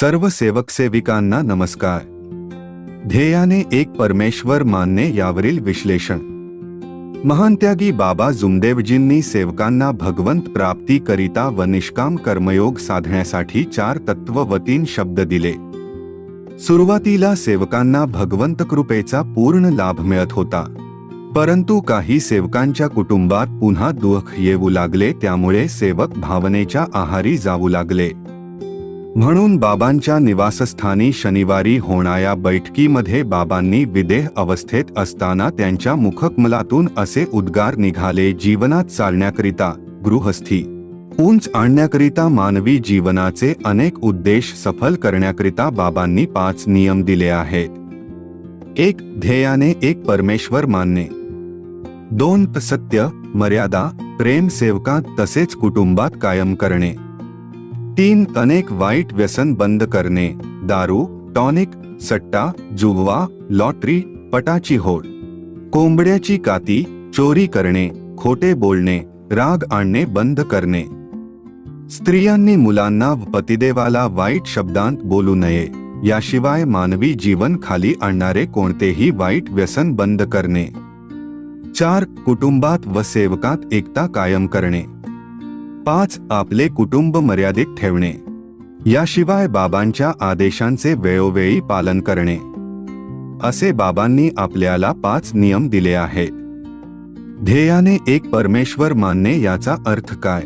सर्व सेवक सेविकांना नमस्कार. ध्येयाने एक परमेश्वर मानणे यावरील विश्लेषण. महानत्यागी बाबा जुमदेवजींनी सेवकांना भगवंत प्राप्ती करिता व निष्काम कर्मयोग साधण्यासाठी चार तत्व व तीन शब्द दिले. सुरुवातीला सेवकांना भगवंत कृपेचा पूर्ण लाभ मिळत होता. परंतु काही सेवकांच्या कुटुंबात पुन्हा दुःख येऊ लागले त्यामुळे सेवक भावनेच्या आहारी जाऊ लागले. म्हणून बाबांच्या निवासस्थानी शनिवारी होणाऱ्या बैठकीमध्ये बाबांनी विदेह अवस्थेत असताना त्यांच्या मुखकमलातून असे उद्गार निघाले जीवनात चालण्याकरिता गृहस्थी उंच आणण्याकरिता मानवी जीवनाचे अनेक उद्देश सफल करण्याकरिता बाबांनी पाच नियम दिले आहेत. एक ध्येयाने एक परमेश्वर मानणे. दोन सत्य मर्यादा प्रेम सेवकात तसेच कुटुंबात कायम करणे. तीन अनेक वाईट व्यसन बंद करणे दारू टॉनिक सट्टा जुगवा लॉटरी पटाची होड. कोंबड्याची काती चोरी करणे खोटे बोलणे राग आणणे बंद करणे. स्त्रियांनी मुलांना पतिदेवाला वाईट शब्दांत बोलू नये याशिवाय मानवी जीवन खाली आणणारे कोणतेही वाईट व्यसन बंद करणे. चार कुटुंबात व सेवकात एकता कायम करणे. पाच आपले कुटुंब मर्यादित ठेवणे. याशिवाय बाबांच्या आदेशांचे वेळोवेळी पालन करणे. असे बाबांनी आपल्याला पाच नियम दिले आहेत. ध्येयाने एक परमेश्वर मानणे याचा अर्थ काय?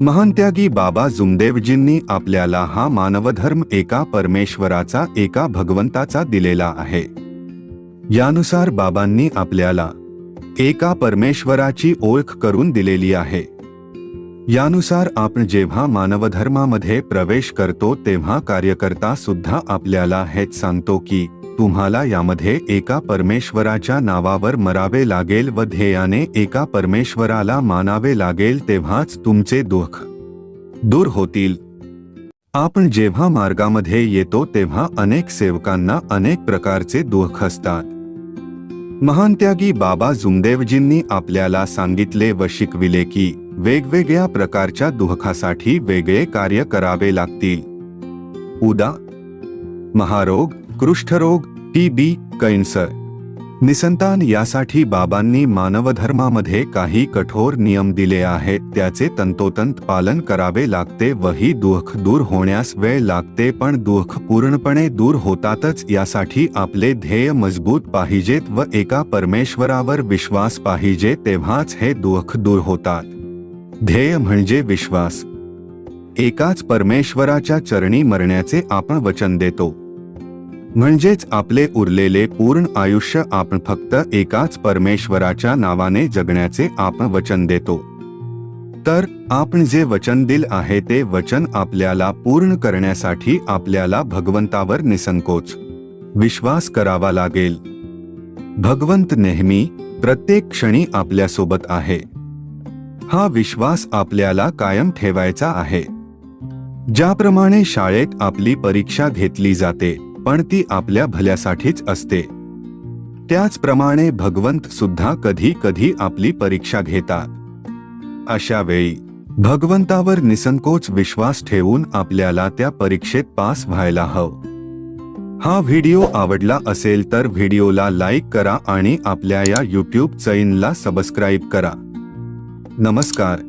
महानत्यागी बाबा जुमदेवजींनी आपल्याला हा मानवधर्म एका परमेश्वराचा एका भगवंताचा दिलेला आहे. यानुसार बाबांनी आपल्याला एका परमेश्वराची ओळख करून दिलेली आहे. यानुसार आपण जेव्हा मानवधर्मामध्ये प्रवेश करतो तेव्हा कार्यकर्ता सुद्धा आपल्याला हेच सांगतो की तुम्हाला यामध्ये एका परमेश्वराच्या नावावर मरावे लागेल व ध्येयाने एका परमेश्वराला मानावे लागेल तेव्हाच तुमचे दुःख दूर होतील. आपण जेव्हा मार्गामध्ये येतो तेव्हा अनेक सेवकांना अनेक प्रकारचे दुःख असतात. महानत्यागी बाबा जुमदेवजींनी आपल्याला सांगितले व शिकविले की वेगवेगळ्या प्रकारच्या दुःखासाठी वेगळे कार्य करावे लागतील. उदा महारोग कुष्ठरोग टीबी कैन्सर. निसंतान यासाठी बाबांनी मानवधर्मामध्ये काही कठोर नियम दिले आहेत त्याचे तंतोतंत पालन करावे लागते व ही दुःख दूर होण्यास वेळ लागते पण दुःख पूर्णपणे दूर होतातच यासाठी आपले ध्येय मजबूत पाहिजेत व एका परमेश्वरावर विश्वास पाहिजे तेव्हाच हे दुःख दूर होतात. ध्येय म्हणजे विश्वास. एकाच परमेश्वराच्या चरणी मरण्याचे आपण वचन देतो. म्हणजेच आपले उरलेले पूर्ण आयुष्य आपण फक्त एकाच परमेश्वराच्या नावाने जगण्याचे आपण वचन देतो. तर आपण जे वचन दिल आहे ते वचन आपल्याला पूर्ण करण्यासाठी आपल्याला भगवंतावर निसंकोच. विश्वास करावा लागेल. भगवंत नेहमी प्रत्येक क्षणी आपल्यासोबत आहे. हा विश्वास आपल्याला कायम ठेवायचा आहे. ज्याप्रमाणे शाळेत आपली परीक्षा घेतली जाते पण ती आपल्या भल्यासाठीच असते. त्याचप्रमाणे भगवंत सुद्धा कधी कधी आपली परीक्षा घेतात. अशा वेळी भगवंतावर निसंकोच विश्वास ठेवून आपल्याला त्या परीक्षेत पास व्हायला हवं. हा व्हिडिओ आवडला असेल तर व्हिडिओला लाईक करा आणि आपल्या या यूट्यूब चैनला सबस्क्राईब करा. नमस्कार